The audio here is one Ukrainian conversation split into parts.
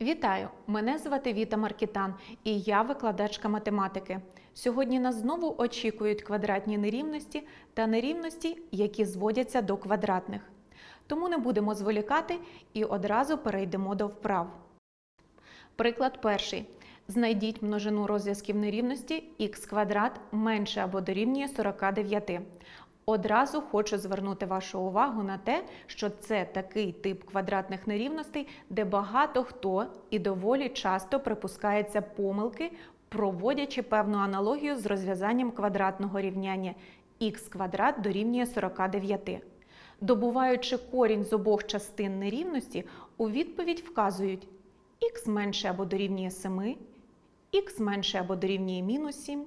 Вітаю! Мене звати Віта Маркітан і я викладачка математики. Сьогодні нас знову очікують квадратні нерівності та нерівності, які зводяться до квадратних. Тому не будемо зволікати і одразу перейдемо до вправ. Приклад перший. Знайдіть множину розв'язків нерівності х квадрат менше або дорівнює 49. Одразу хочу звернути вашу увагу на те, що це такий тип квадратних нерівностей, де багато хто і доволі часто припускається помилки, проводячи певну аналогію з розв'язанням квадратного рівняння х квадрат дорівнює 49. Добуваючи корінь з обох частин нерівності, у відповідь вказують х менше або дорівнює 7, х менше або дорівнює мінус 7,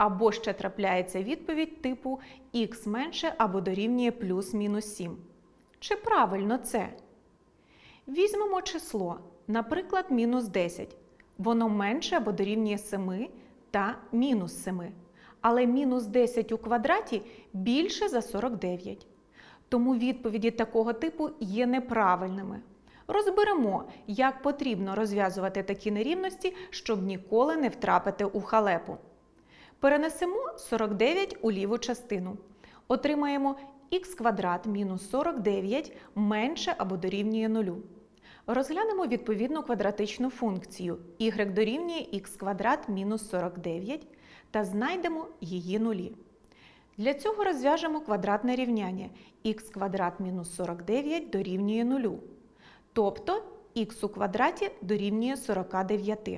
або ще трапляється відповідь типу х менше або дорівнює плюс-мінус 7. Чи правильно це? Візьмемо число, наприклад, мінус 10. Воно менше або дорівнює 7 та мінус 7. Але мінус 10 у квадраті більше за 49. Тому відповіді такого типу є неправильними. Розберемо, як потрібно розв'язувати такі нерівності, щоб ніколи не втрапити у халепу. Перенесемо 49 у ліву частину. Отримаємо х квадрат мінус 49 менше або дорівнює 0. Розглянемо відповідну квадратичну функцію y дорівнює х квадрат мінус 49 та знайдемо її нулі. Для цього розв'яжемо квадратне рівняння х квадрат мінус 49 дорівнює 0. Тобто х у квадраті дорівнює 49.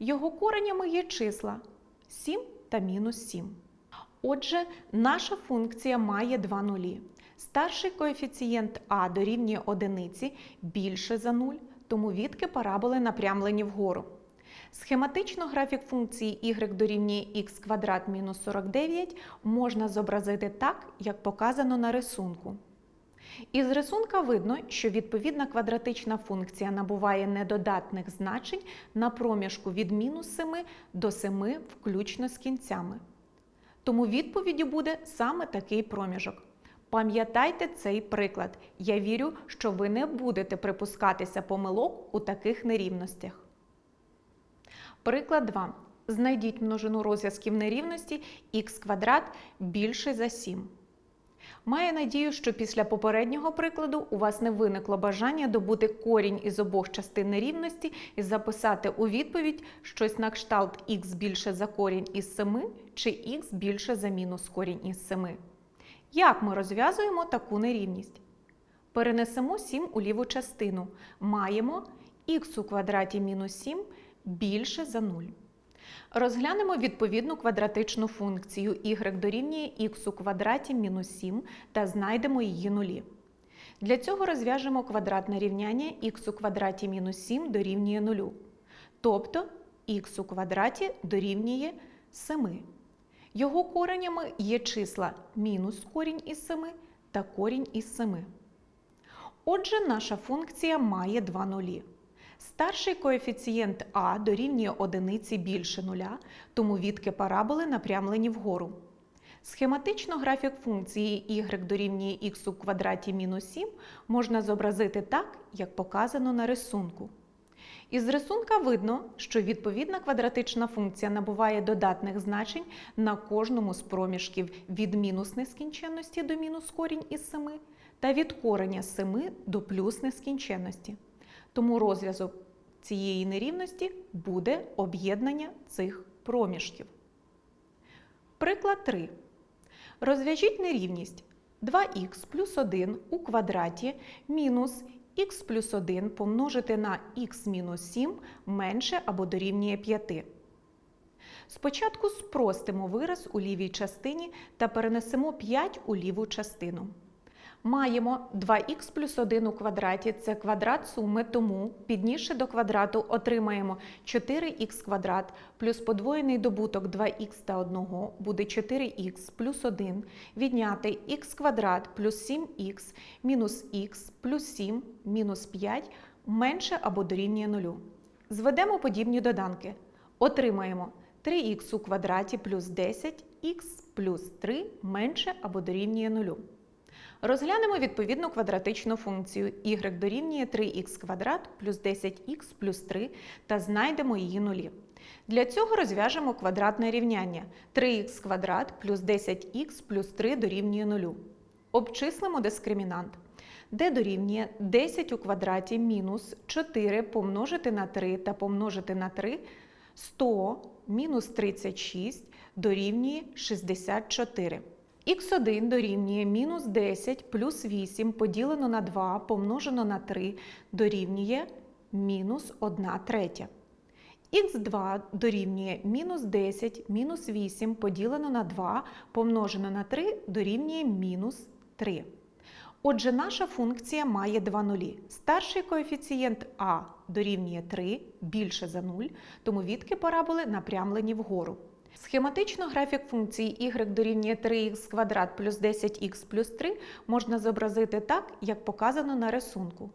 Його коренями є числа 7 та мінус 7. Отже, наша функція має два нулі. Старший коефіцієнт а дорівнює одиниці більше за 0, тому відки параболи напрямлені вгору. Схематично графік функції y дорівнює х квадрат мінус 49 можна зобразити так, як показано на рисунку. Із рисунка видно, що відповідна квадратична функція набуває недодатних значень на проміжку від мінус 7 до 7 включно з кінцями. Тому відповіддю буде саме такий проміжок. Пам'ятайте цей приклад. Я вірю, що ви не будете припускатися помилок у таких нерівностях. Приклад 2. Знайдіть множину розв'язків нерівності х квадрат більше за 7. Маю надію, що після попереднього прикладу у вас не виникло бажання добути корінь із обох частин нерівності і записати у відповідь щось на кшталт х більше за корінь із 7 чи х більше за мінус корінь із 7. Як ми розв'язуємо таку нерівність? Перенесемо 7 у ліву частину. Маємо х у квадраті мінус 7 більше за 0. Розглянемо відповідну квадратичну функцію y дорівнює х у квадраті мінус 7 та знайдемо її нулі. Для цього розв'яжемо квадратне рівняння х у квадраті мінус 7 дорівнює 0. Тобто х у квадраті дорівнює 7. Його коренями є числа мінус корінь із 7 та корінь із 7. Отже, наша функція має два нулі. Старший коефіцієнт а дорівнює одиниці більше нуля, тому відки параболи напрямлені вгору. Схематично графік функції y дорівнює х у квадраті мінус 7 можна зобразити так, як показано на рисунку. Із рисунка видно, що відповідна квадратична функція набуває додатних значень на кожному з проміжків від мінус нескінченності до мінус корінь із 7 та від кореня з 7 до плюс нескінченності. Тому розв'язок цієї нерівності буде об'єднання цих проміжків. Приклад 3. Розв'яжіть нерівність 2х плюс 1 у квадраті мінус х плюс 1 помножити на х мінус 7 менше або дорівнює 5. Спочатку спростимо вираз у лівій частині та перенесемо 5 у ліву частину. Маємо 2х плюс 1 у квадраті це квадрат суми, тому, піднісши до квадрату, отримаємо 4х квадрат плюс подвоєний добуток 2х та 1 буде 4х плюс 1 відняти х квадрат плюс 7х мінус х плюс 7 мінус 5 менше або дорівнює 0. Зведемо подібні доданки. Отримаємо 3х у квадраті плюс 10х плюс 3 менше або дорівнює 0. Розглянемо відповідну квадратичну функцію y дорівнює 3х квадрат плюс 10х плюс 3 та знайдемо її нулі. Для цього розв'яжемо квадратне рівняння 3х квадрат плюс 10х плюс 3 дорівнює 0. Обчислимо дискримінант. d дорівнює 10 у квадраті мінус 4 помножити на 3 та помножити на 3 100 мінус 36 дорівнює 64. Х1 дорівнює мінус 10 плюс 8 поділено на 2 помножено на 3 дорівнює мінус 1 третя. х2 дорівнює мінус 10 мінус 8 поділено на 2 помножено на 3 дорівнює мінус 3. Отже, наша функція має два нулі. Старший коефіцієнт а дорівнює 3 більше за 0, тому відки параболи напрямлені вгору. Схематично графік функції y дорівнює 3х квадрат плюс 10х плюс 3 можна зобразити так, як показано на рисунку.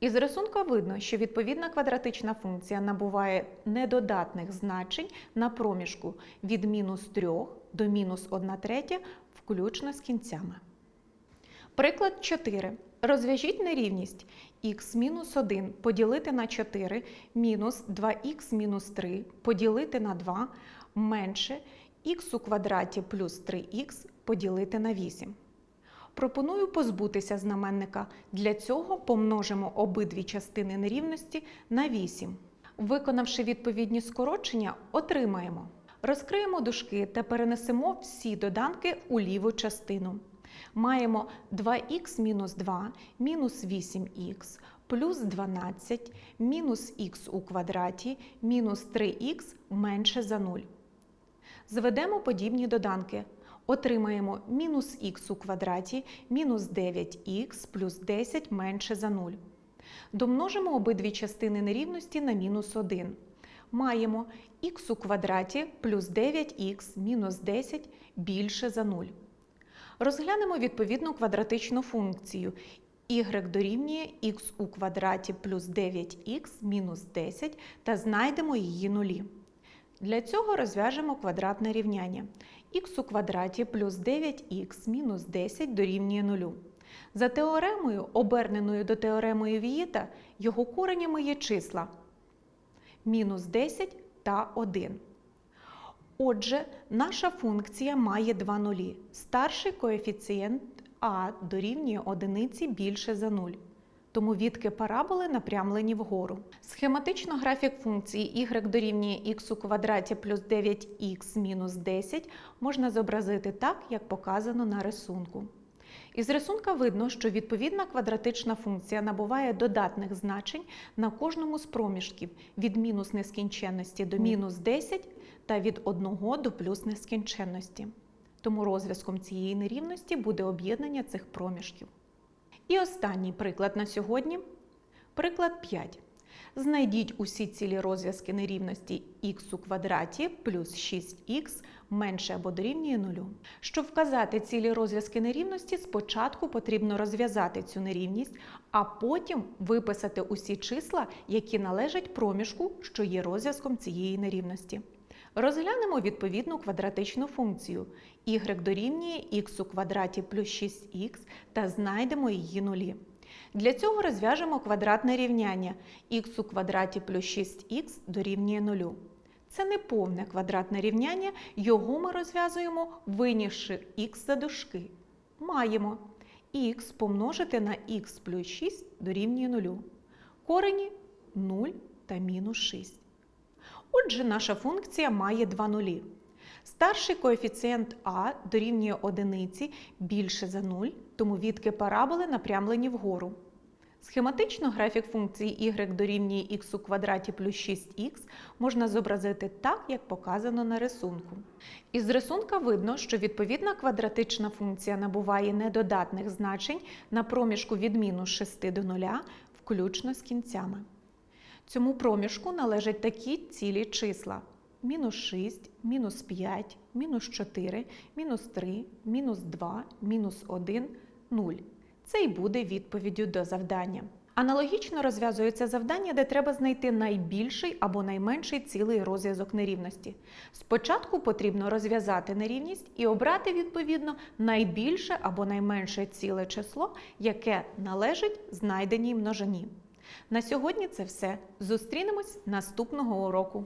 Із рисунка видно, що відповідна квадратична функція набуває недодатних значень на проміжку від мінус 3 до мінус 1 третя, включно з кінцями. Приклад 4. Розв'яжіть нерівність х-1 поділити на 4 мінус 2х мінус 3 поділити на 2 менше х у квадраті плюс 3х поділити на 8. Пропоную позбутися знаменника. Для цього помножимо обидві частини нерівності на 8. Виконавши відповідні скорочення, отримаємо. Розкриємо дужки та перенесемо всі доданки у ліву частину. Маємо 2х мінус 2 мінус 8х плюс 12 мінус х у квадраті мінус 3х менше за 0. Зведемо подібні доданки. Отримаємо мінус х у квадраті мінус 9х плюс 10 менше за 0. Домножимо обидві частини нерівності на мінус 1. Маємо х у квадраті плюс 9х мінус 10 більше за 0. Розглянемо відповідну квадратичну функцію y дорівнює х у квадраті плюс 9х мінус 10 та знайдемо її нулі. Для цього розв'яжемо квадратне рівняння. х у квадраті плюс 9х мінус 10 дорівнює 0. За теоремою, оберненою до теоремою Вієта, його коренями є числа мінус 10 та 1. Отже, наша функція має два нулі. Старший коефіцієнт а дорівнює одиниці більше за 0. Тому відки параболи напрямлені вгору. Схематично графік функції y дорівнює х у квадраті плюс 9х мінус 10 можна зобразити так, як показано на рисунку. Із рисунка видно, що відповідна квадратична функція набуває додатних значень на кожному з проміжків від мінус нескінченності до мінус 10 та від 1 до плюс нескінченності. Тому розв'язком цієї нерівності буде об'єднання цих проміжків. І останній приклад на сьогодні. Приклад 5. Знайдіть усі цілі розв'язки нерівності х у квадраті плюс 6х менше або дорівнює 0. Щоб вказати цілі розв'язки нерівності, спочатку потрібно розв'язати цю нерівність, а потім виписати усі числа, які належать проміжку, що є розв'язком цієї нерівності. Розглянемо відповідну квадратичну функцію y дорівнює х у квадраті плюс 6х та знайдемо її нулі. Для цього розв'яжемо квадратне рівняння х у квадраті плюс 6х дорівнює 0. Це не повне квадратне рівняння, його ми розв'язуємо, винісши х за дужки. Маємо х помножити на х плюс 6 дорівнює 0. Корені 0 та мінус 6. Отже, наша функція має два нулі. Старший коефіцієнт а дорівнює одиниці більше за 0, тому відки параболи напрямлені вгору. Схематично графік функції y дорівнює х у квадраті плюс 6х можна зобразити так, як показано на рисунку. Із рисунка видно, що відповідна квадратична функція набуває недодатних значень на проміжку від мінус 6 до 0, включно з кінцями. Цьому проміжку належать такі цілі числа мінус 6, мінус 5, мінус 4, мінус 3, мінус 2, мінус 1, 0. Це й буде відповіддю до завдання. Аналогічно розв'язується завдання, де треба знайти найбільший або найменший цілий розв'язок нерівності. Спочатку потрібно розв'язати нерівність і обрати відповідно найбільше або найменше ціле число, яке належить знайденій множині. На сьогодні це все. Зустрінемось наступного уроку.